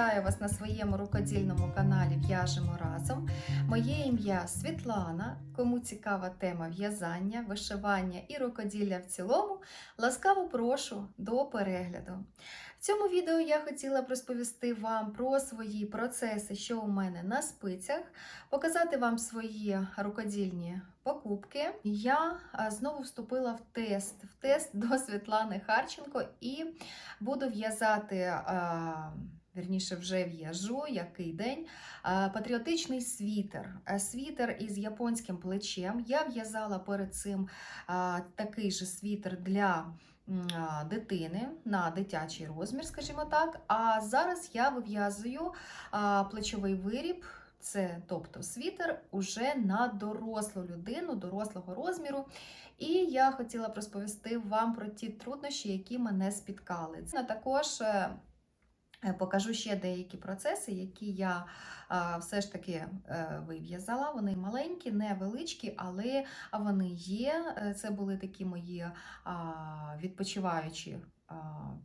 Вітаю вас на своєму рукодільному каналі В'яжемо разом. Моє ім'я Світлана. Кому цікава тема в'язання, вишивання і рукоділля в цілому, ласкаво прошу до перегляду. В цьому відео я хотіла б розповісти вам про свої процеси, що у мене на спицях, показати вам свої рукодільні покупки. Я знову вступила в тест, в тест до Світлани Харченко і буду в'язати. Вірніше, вже в'яжу який день. Патріотичний світер. Світер із японським плечем. Я в'язала перед цим такий же світер для дитини на дитячий розмір, скажімо так. А зараз я вив'язую плечовий виріб. Це тобто світер уже на дорослу людину, дорослого розміру. І я хотіла б розповісти вам про ті труднощі, які мене спіткали. Це також е, покажу ще деякі процеси, які я все ж таки е, вив'язала. Вони маленькі, невеличкі, але вони є. Е, Це були такі мої відпочиваючі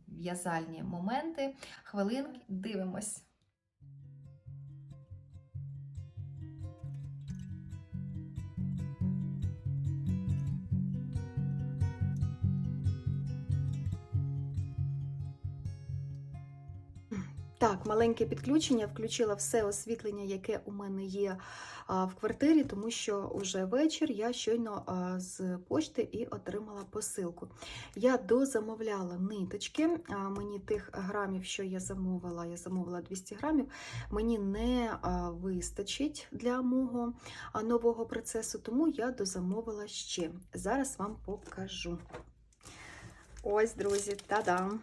в'язальні моменти. Хвилинки, дивимось. Так, маленьке підключення. Включила все освітлення, яке у мене є в квартирі, тому що вже вечір я щойно з почти і отримала посилку. Я дозамовляла ниточки. Мені тих грамів, що я замовила, я замовила 200 грамів, мені не вистачить для мого нового процесу, тому я дозамовила ще. Зараз вам покажу. Ось, друзі, та-дам!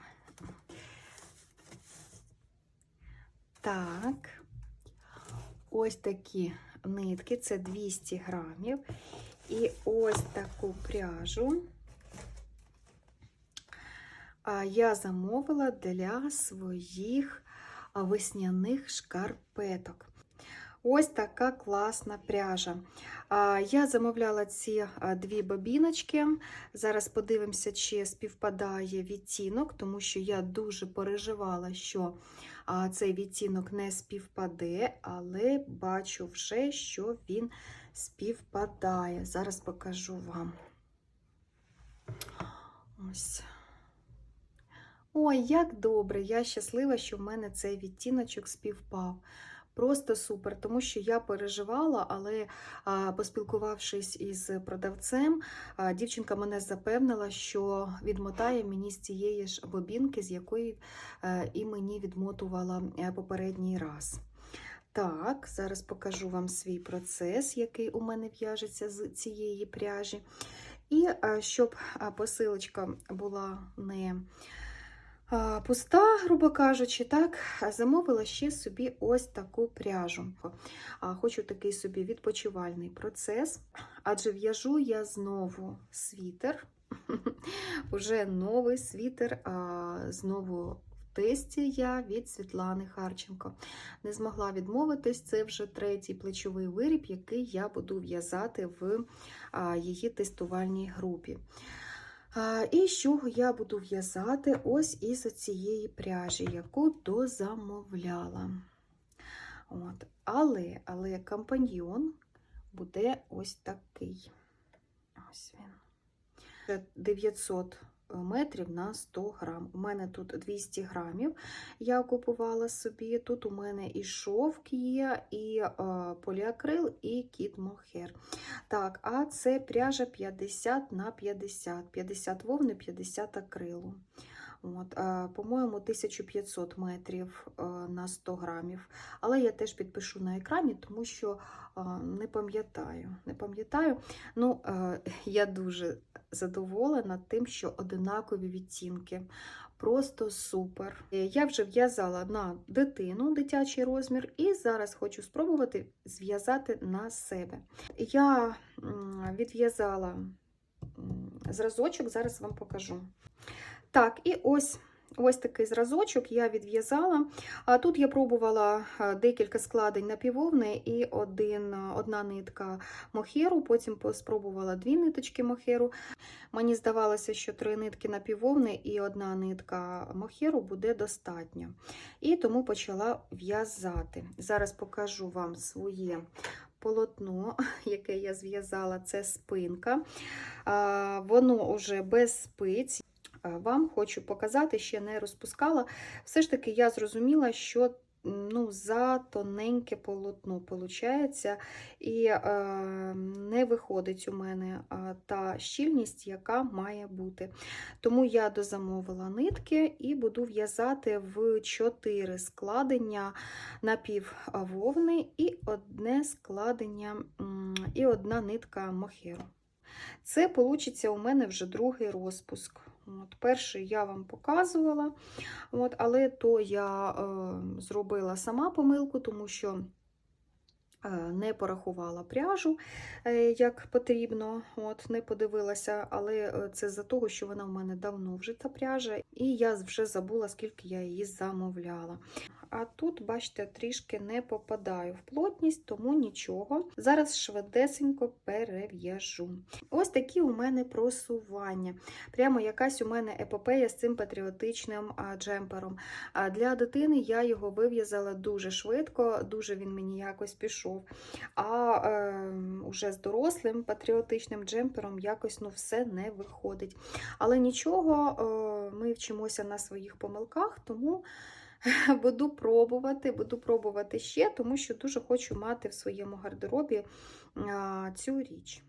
Так, ось такі нитки, це 200 грамів. І ось таку пряжу я замовила для своїх весняних шкарпеток. Ось така класна пряжа. Я замовляла ці дві бобіночки. Зараз подивимося, чи співпадає відтінок, тому що я дуже переживала, що цей відтінок не співпаде, але бачу вже, що він співпадає. Зараз покажу вам. Ось. Ой, як добре! Я щаслива, що в мене цей відтіночок співпав. Просто супер, тому що я переживала, але поспілкувавшись із продавцем, дівчинка мене запевнила, що відмотає мені з цієї ж бобінки, з якої і мені відмотувала е, попередній раз. Так, зараз покажу вам свій процес, який у мене в'яжеться з цієї пряжі. І щоб посилочка була не Пуста, грубо кажучи, так, замовила ще собі ось таку пряжу. Хочу такий собі відпочивальний процес, адже в'яжу я знову світер, уже новий світер, знову тесті я від Світлани Харченко. Не змогла відмовитись, це вже третій плечовий виріб, який я буду в'язати в її тестувальній групі. І з чого я буду в'язати ось із цієї пряжі, яку дозамовляла. От. Але, але компаньйон буде ось такий. Ось він. 900 метрів на 100 грам. У мене тут 200 грамів я купувала собі. Тут у мене і шовк є, і е, поліакрил, і кіт мохер. Так, а це пряжа 50 на 50, 50 вовни, 50 акрилу. От, е, По-моєму, 1500 метрів е, на 100 грамів. Але я теж підпишу на екрані, тому що не пам'ятаю. Не пам'ятаю. Ну, я дуже задоволена тим, що одинакові відтінки. Просто супер. Е, Я вже в'язала на дитину дитячий розмір, і зараз хочу спробувати зв'язати на себе. Я відв'язала зразочок, зараз вам покажу. Так, і ось ось такий зразочок я відв'язала. А Тут я пробувала декілька складень напівовни і один, одна нитка мохеру, потім спробувала дві ниточки мохеру. Мені здавалося, що три нитки напівовни і одна нитка мохеру буде достатньо. І тому почала в'язати. Зараз покажу вам своє полотно, яке я зв'язала, це спинка. Воно вже без спиць. А, Вам хочу показати, ще не розпускала. Все ж таки, я зрозуміла, що ну, за тоненьке полотно виходить, і е, не виходить у мене е, та щільність, яка має бути. Тому я дозамовила нитки і буду в'язати в 4 складення напіввовни і одне складення, і одна нитка мохеру. Це вийде у мене вже другий розпуск. От, перший я вам показувала, от, але то я е, зробила сама помилку, тому що е, не порахувала пряжу, е, як потрібно, от, не подивилася, але е, це за того, що вона в мене давно вже та пряжа, і я вже забула, скільки я її замовляла. А тут, бачите, трішки не попадаю в плотність, тому нічого. Зараз швидесенько перев'яжу. Ось такі у мене просування. Прямо якась у мене епопея з цим патріотичним джемпером. Для дитини я його вив'язала дуже швидко, дуже він мені якось пішов. А е, уже з дорослим патріотичним джемпером якось ну, все не виходить. Але нічого, е, ми вчимося на своїх помилках, тому. Буду пробувати, буду пробувати ще, тому що дуже хочу мати в своєму гардеробі цю річ.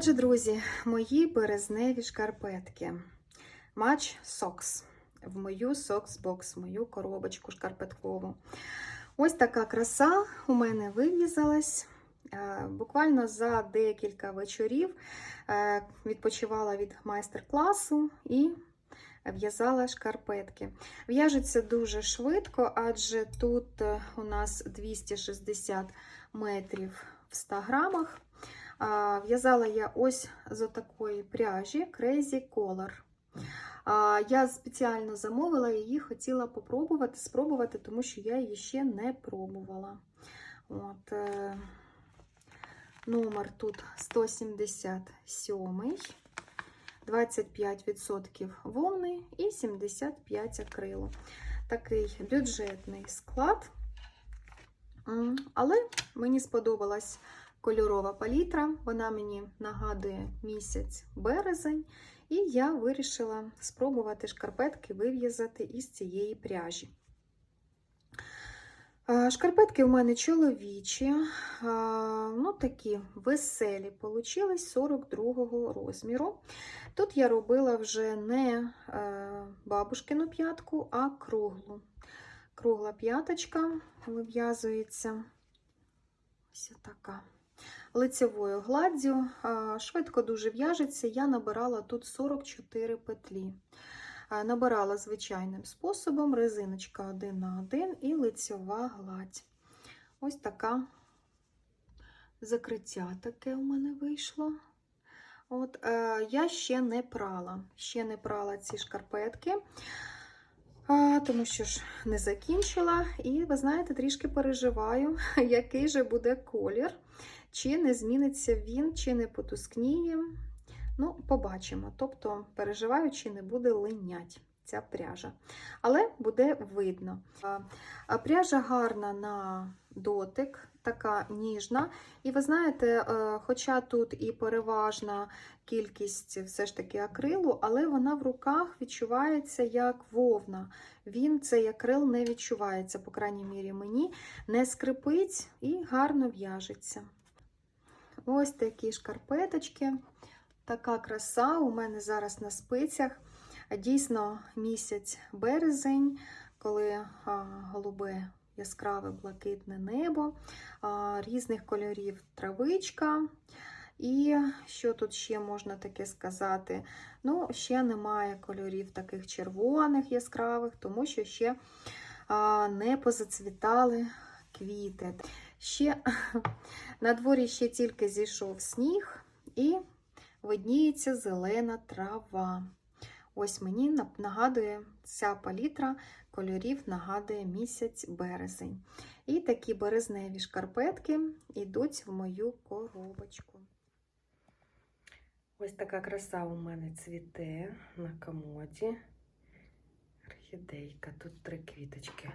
Отже, друзі, мої березневі шкарпетки. Match Socks. В мою сокс-бокс, мою коробочку шкарпеткову. Ось така краса у мене вив'язалась. Е, Буквально за декілька вечорів е, відпочивала від майстер-класу і в'язала шкарпетки. В'яжеться дуже швидко, адже тут у нас 260 метрів в 100 грамах. В'язала я ось з такої пряжі Crazy Color. Я спеціально замовила її, хотіла попробувати, спробувати, тому що я її ще не пробувала. От, е, Номер тут 177, 25% вовни і 75 акрилу. Такий бюджетний склад. Але мені сподобалась кольорова палітра. Вона мені нагадує місяць березень, і я вирішила спробувати шкарпетки вив'язати із цієї пряжі. Шкарпетки у мене чоловічі, ну такі веселі, получились 42-го розміру. Тут я робила вже не е, бабушкину п'ятку, а круглу. Кругла п'яточка вив'язується. Ось така лицевою гладдю. Швидко дуже в'яжеться. Я набирала тут 44 петлі. Набирала звичайним способом, резиночка 1 на 1 і лицьова гладь. Ось така закриття таке у мене вийшло. От, е, Я ще не прала, ще не прала ці шкарпетки, а, тому що ж не закінчила. І, ви знаєте, трішки переживаю, який же буде колір, чи не зміниться він, чи не потускніє. Ну, побачимо. Тобто, переживаю, чи не буде линять ця пряжа. Але буде видно. Пряжа гарна на дотик, така ніжна. І ви знаєте, е, хоча тут і переважна кількість все ж таки акрилу, але вона в руках відчувається як вовна. Він цей акрил не відчувається, по крайній мірі, мені не скрипить і гарно в'яжеться. Ось такі шкарпеточки. Така краса у мене зараз на спицях. Дійсно, місяць березень, коли голубе яскраве блакитне небо, різних кольорів травичка. І що тут ще можна таке сказати? Ну, ще немає кольорів таких червоних яскравих, тому що ще не позацвітали квіти. Ще на дворі ще тільки зійшов сніг і видніється зелена трава. Ось мені нагадує ця палітра кольорів, нагадує місяць березень. І такі березневі шкарпетки йдуть в мою коробочку. Ось така краса у мене цвіте на комоді. Орхідейка. Тут три квіточки.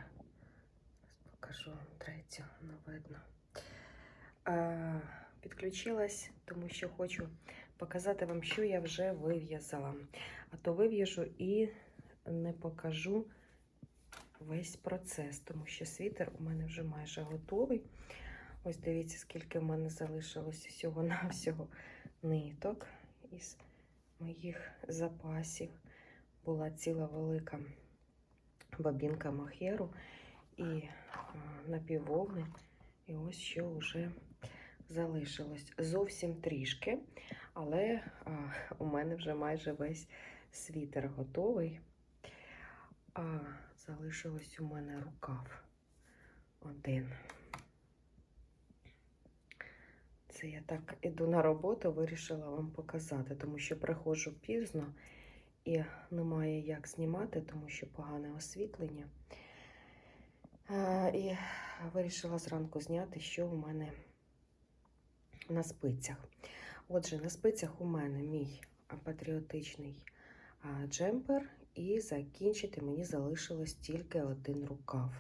Покажу не видно. А, підключилась, тому що хочу показати вам, що я вже вив'язала. А то вив'яжу і не покажу весь процес, тому що світер у мене вже майже готовий. Ось дивіться, скільки в мене залишилось всього-навсього ниток із моїх запасів. Була ціла велика бабінка махеру і а, напіввовни. І ось що вже залишилось. Зовсім трішки, але а, у мене вже майже весь світер готовий. А залишилось у мене рукав один. Це я так іду на роботу, вирішила вам показати, тому що приходжу пізно і немає як знімати, тому що погане освітлення. А, І вирішила зранку зняти, що у мене на спицях. Отже, на спицях у мене мій патріотичний джемпер, і закінчити мені залишилось тільки один рукав.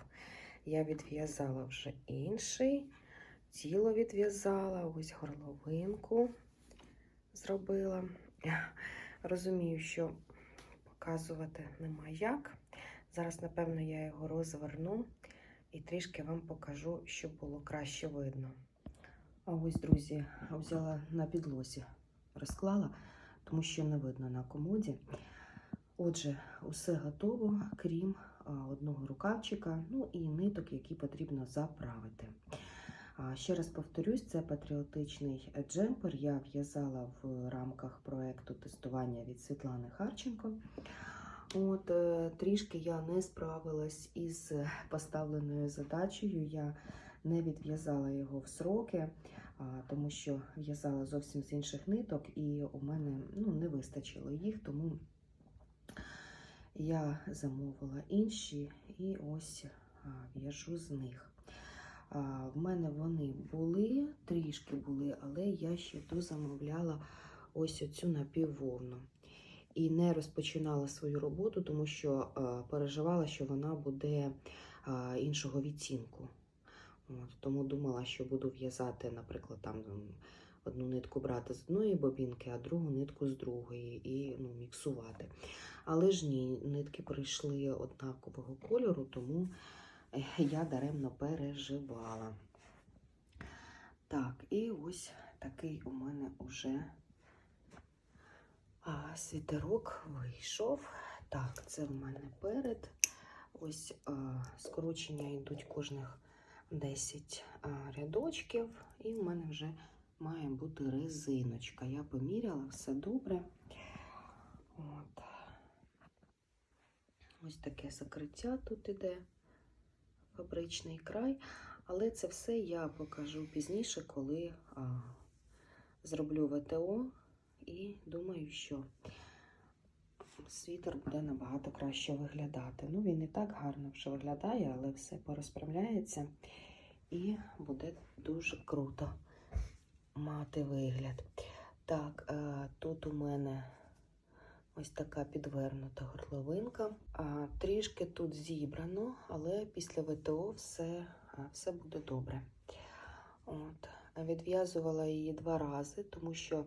Я відв'язала вже інший тіло відв'язала, ось горловинку зробила. Розумію, що показувати нема як. Зараз, напевно, я його розверну і трішки вам покажу, щоб було краще видно. А ось, друзі, взяла на підлозі, розклала, тому що не видно на комоді. Отже, усе готово, крім одного рукавчика, ну і ниток, які потрібно заправити. Ще раз повторюсь, це патріотичний джемпер. Я в'язала в рамках проекту тестування від Світлани Харченко. От е, трішки я не справилась із поставленою задачею. Я не відв'язала його в сроки, тому що в'язала зовсім з інших ниток, і у мене ну, не вистачило їх, тому я замовила інші і ось в'яжу з них. В мене вони були, трішки були, але я ще дозамовляла ось оцю напіввовну. І не розпочинала свою роботу, тому що переживала, що вона буде іншого відтінку. От, тому думала, що буду в'язати, наприклад, там одну нитку брати з одної бобінки, а другу нитку з другої і ну, міксувати. Але ж ні, нитки прийшли однакового кольору, тому е, я даремно переживала. Так, і ось такий у мене уже а, світерок вийшов. Так, це в мене перед. Ось а, скорочення йдуть кожних 10 а, рядочків, і в мене вже має бути резиночка. Я поміряла, все добре. От. Ось таке закриття тут іде, фабричний край. Але це все я покажу пізніше, коли а, зроблю ВТО. І думаю, що світер буде набагато краще виглядати. Ну, він і так гарно вже виглядає, але все порозправляється і буде дуже круто мати вигляд. Так, е, тут у мене ось така підвернута горловинка. Трішки тут зібрано, але після ВТО все, все буде добре. От. Відв'язувала її два рази, тому що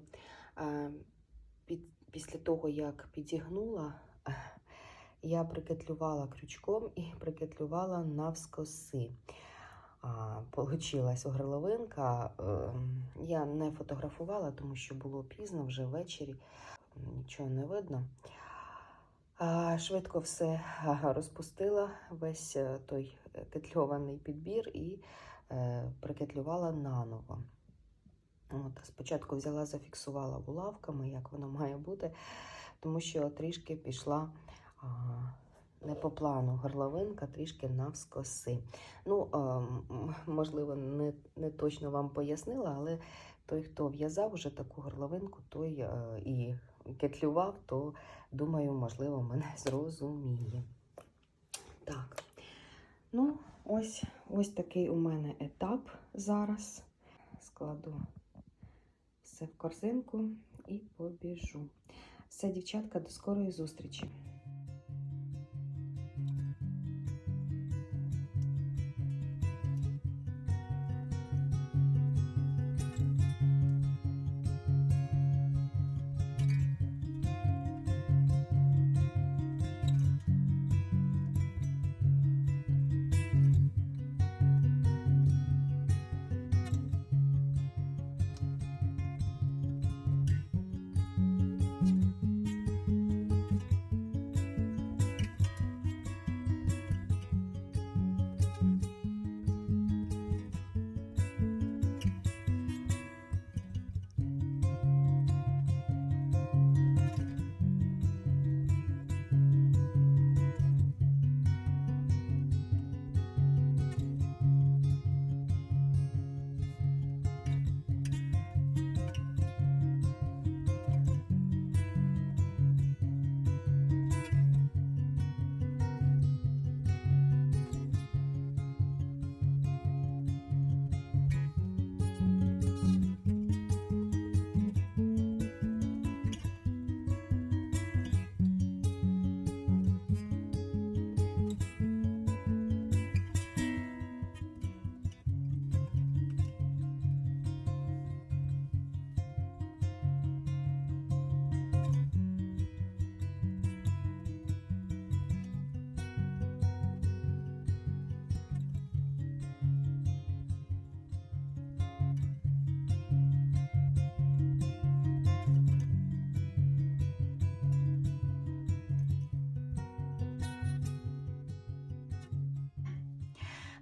після того, як підігнула, я прикетлювала крючком і прикетлювала навскоси. получилась горловинка. Ем, Я не фотографувала, тому що було пізно, вже ввечері, нічого не видно. Швидко все розпустила, весь е, той е, кетльований підбір і е, прикетлювала наново. От, спочатку взяла, зафіксувала булавками, як воно має бути, тому що трішки пішла а, не по плану горловинка, трішки навскоси. Ну, а, можливо, не, не точно вам пояснила, але той, хто в'язав уже таку горловинку, той е, і кетлював, то думаю, можливо, мене зрозуміє. Так. Ну, ось, ось такий у мене етап зараз. Складу все в корзинку і побіжу. Все, дівчатка, до скорої зустрічі.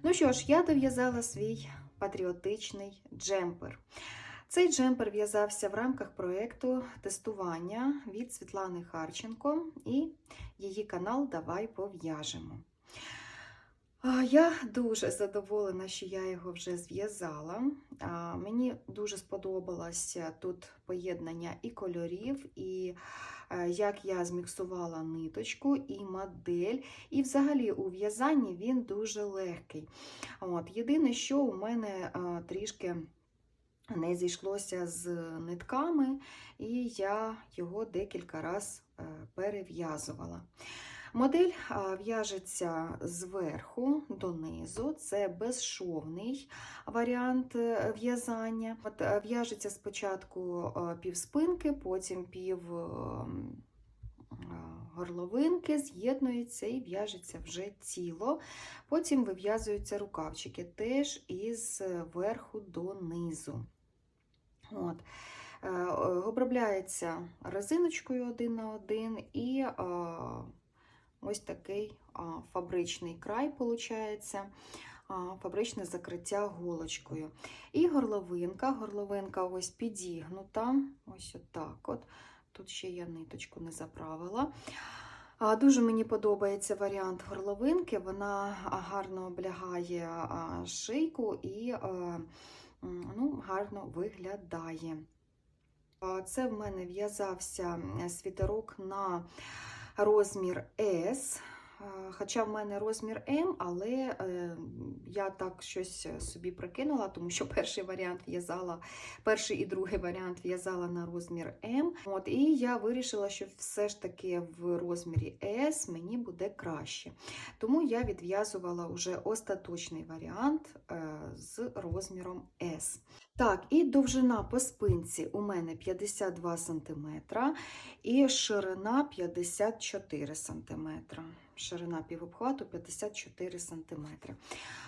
Ну що ж, я дов'язала свій патріотичний джемпер. Цей джемпер в'язався в рамках проєкту тестування від Світлани Харченко і її канал Давай пов'яжемо. Я дуже задоволена, що я його вже зв'язала. Мені дуже сподобалося тут поєднання і кольорів, і е, як я зміксувала ниточку і модель. І взагалі у в'язанні він дуже легкий. От, Єдине, що у мене трішки не зійшлося з нитками, і я його декілька разів перев'язувала. Модель в'яжеться зверху донизу, це безшовний варіант е, в'язання. Е, В'яжеться спочатку е, півспинки, потім пів горловинки, з'єднується і в'яжеться вже тіло. Потім вив'язуються рукавчики теж із верху до низу. От. Обробляється резиночкою один на один і ось такий фабричний край, виходить, фабричне закриття голочкою. І горловинка, горловинка ось підігнута, ось отак от. Тут ще я ниточку не заправила. Дуже мені подобається варіант горловинки, вона гарно облягає шийку і ну, гарно виглядає. Це в мене в'язався світерок на розмір S. Е, Хоча в мене розмір М, але е, я так щось собі прикинула, тому що перший варіант в'язала, перший і другий варіант в'язала на розмір М. От, і я вирішила, що все ж таки в розмірі S мені буде краще. Тому я відв'язувала вже остаточний варіант е, з розміром S. Так, і довжина по спинці у мене 52 см і ширина 54 см. ширина півобхвату 54 см.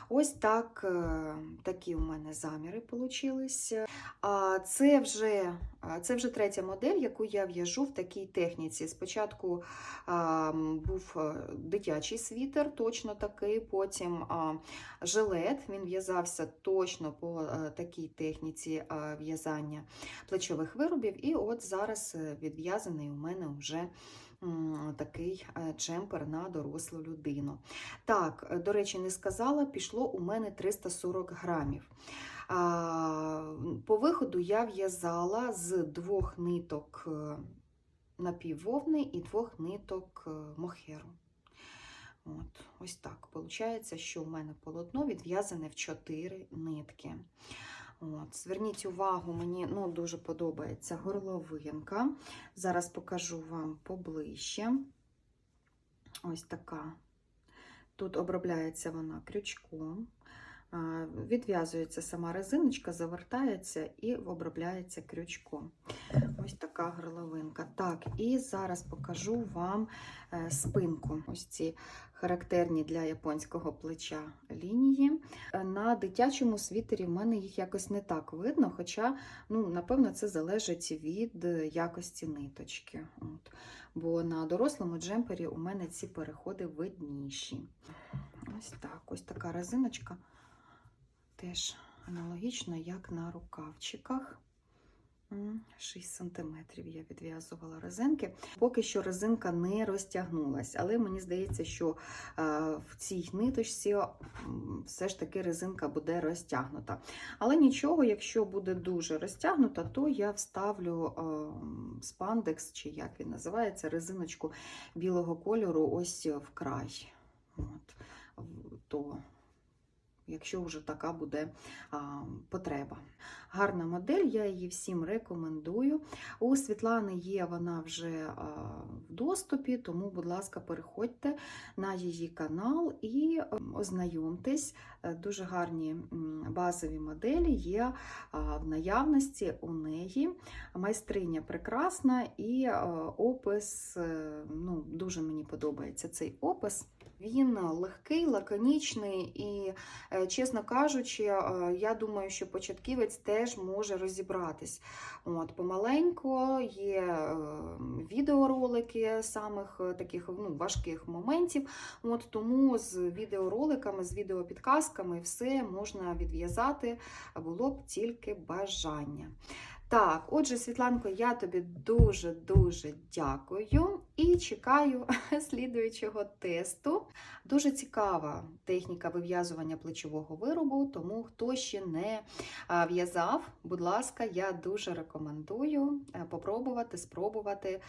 Ось так, е, такі у мене заміри получились. А це вже, це вже третя модель, яку я в'яжу в такій техніці. Спочатку а, був е, дитячий світер, точно такий, потім а, жилет. Він в'язався точно по е, такій техніці а, в'язання плечових виробів. І от зараз е, відв'язаний у мене вже такий е, джемпер на дорослу людину. Так, е, до речі, не сказала, пішло у мене 340 грамів. По виходу я в'язала з двох ниток е, напіввовни і двох ниток е, мохеру. От, ось так. Получається, що у мене полотно відв'язане в 4 нитки. От, зверніть увагу, мені ну, дуже подобається горловинка. Зараз покажу вам поближче. Ось така. Тут обробляється вона крючком. Відв'язується сама резиночка, завертається і обробляється крючком. Ось така горловинка. Так, і зараз покажу вам е, спинку. Ось ці характерні для японського плеча лінії. Е, На дитячому світері в мене їх якось не так видно, хоча, ну, напевно, це залежить від е, якості ниточки. От. Бо на дорослому джемпері у мене ці переходи видніші. Ось так, ось така резиночка. Теж аналогічно, як на рукавчиках. 6 см я відв'язувала резинки. Поки що резинка не розтягнулась, але мені здається, що е, в цій ниточці все ж таки резинка буде розтягнута. Але нічого, якщо буде дуже розтягнута, то я вставлю е, спандекс, чи як він називається, резиночку білого кольору ось в край. От. То якщо вже така буде потреба. Гарна модель, я її всім рекомендую. У Світлани є вона вже в доступі, тому, будь ласка, переходьте на її канал і ем, ознайомтесь. Е, Дуже гарні базові моделі є в наявності у неї. Майстриня прекрасна і е, опис, е, ну, дуже мені подобається цей опис. Він легкий, лаконічний і, чесно кажучи, е, я думаю, що початківець теж може розібратись. От, помаленько є е, відеоролики самих е, таких ну, важких моментів. От, тому з відеороликами, з відеопідказками все можна відв'язати, було б тільки бажання. Так, отже, Світланко, я тобі дуже-дуже дякую і чекаю слідуючого тесту. Дуже цікава техніка вив'язування плечового виробу, тому хто ще не в'язав, будь ласка, я дуже рекомендую е, попробувати, спробувати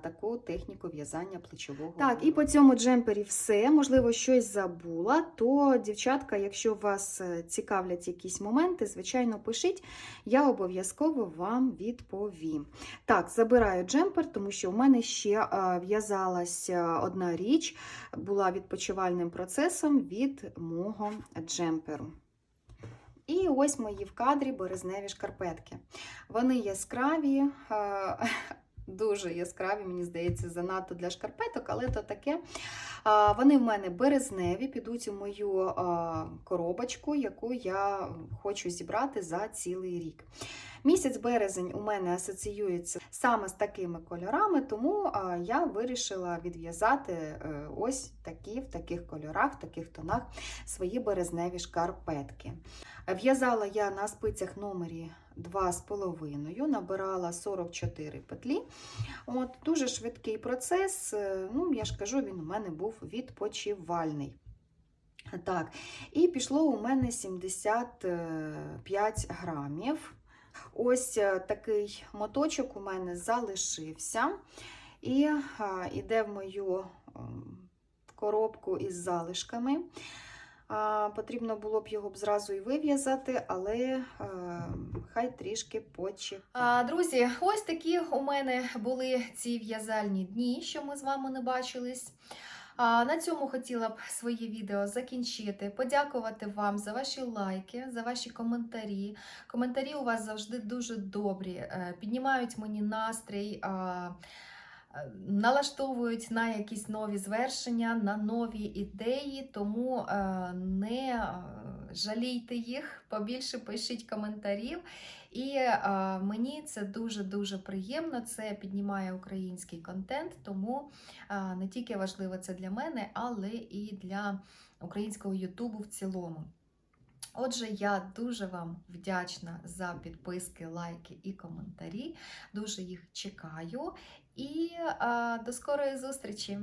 таку техніку в'язання плечового Так, і по цьому джемпері все. Можливо, щось забула, то, дівчатка, якщо вас е, цікавлять якісь моменти, звичайно, пишіть, я обов'язково вам відповім. Так, забираю джемпер, тому що у мене ще а, в'язалася одна річ, була відпочивальним процесом від мого джемперу. І ось мої в кадрі березневі шкарпетки. Вони яскраві, дуже яскраві, мені здається, занадто для шкарпеток, але то таке. Вони в мене березневі, підуть у мою коробочку, яку я хочу зібрати за цілий рік. Місяць березень у мене асоціюється саме з такими кольорами, тому я вирішила відв'язати е, ось такі в таких кольорах, в таких тонах свої березневі шкарпетки. В'язала я на спицях номері 2,5, набирала 44 петлі. От, Дуже швидкий процес. е, Ну, я ж кажу, він у мене був відпочивальний. Так, і пішло у мене 75 грамів. Ось е, такий моточок у мене залишився. І а, іде в мою ем, коробку із залишками. Потрібно було б його б зразу і вив'язати, але е, хай трішки почекає. Друзі, ось такі у мене були ці в'язальні дні, що ми з вами не бачились. На цьому хотіла б своє відео закінчити. Подякувати вам за ваші лайки, за ваші коментарі. Коментарі у вас завжди дуже добрі, е, піднімають мені настрій. Налаштовують на якісь нові звершення, на нові ідеї, тому е, не е, жалійте їх, побільше пишіть коментарів. І е, мені це дуже-дуже приємно. Це піднімає український контент, тому не тільки важливо це для мене, але і для українського Ютубу в цілому. Отже, я дуже вам вдячна за підписки, лайки і коментарі. Дуже їх чекаю. І а, до скорої зустрічі!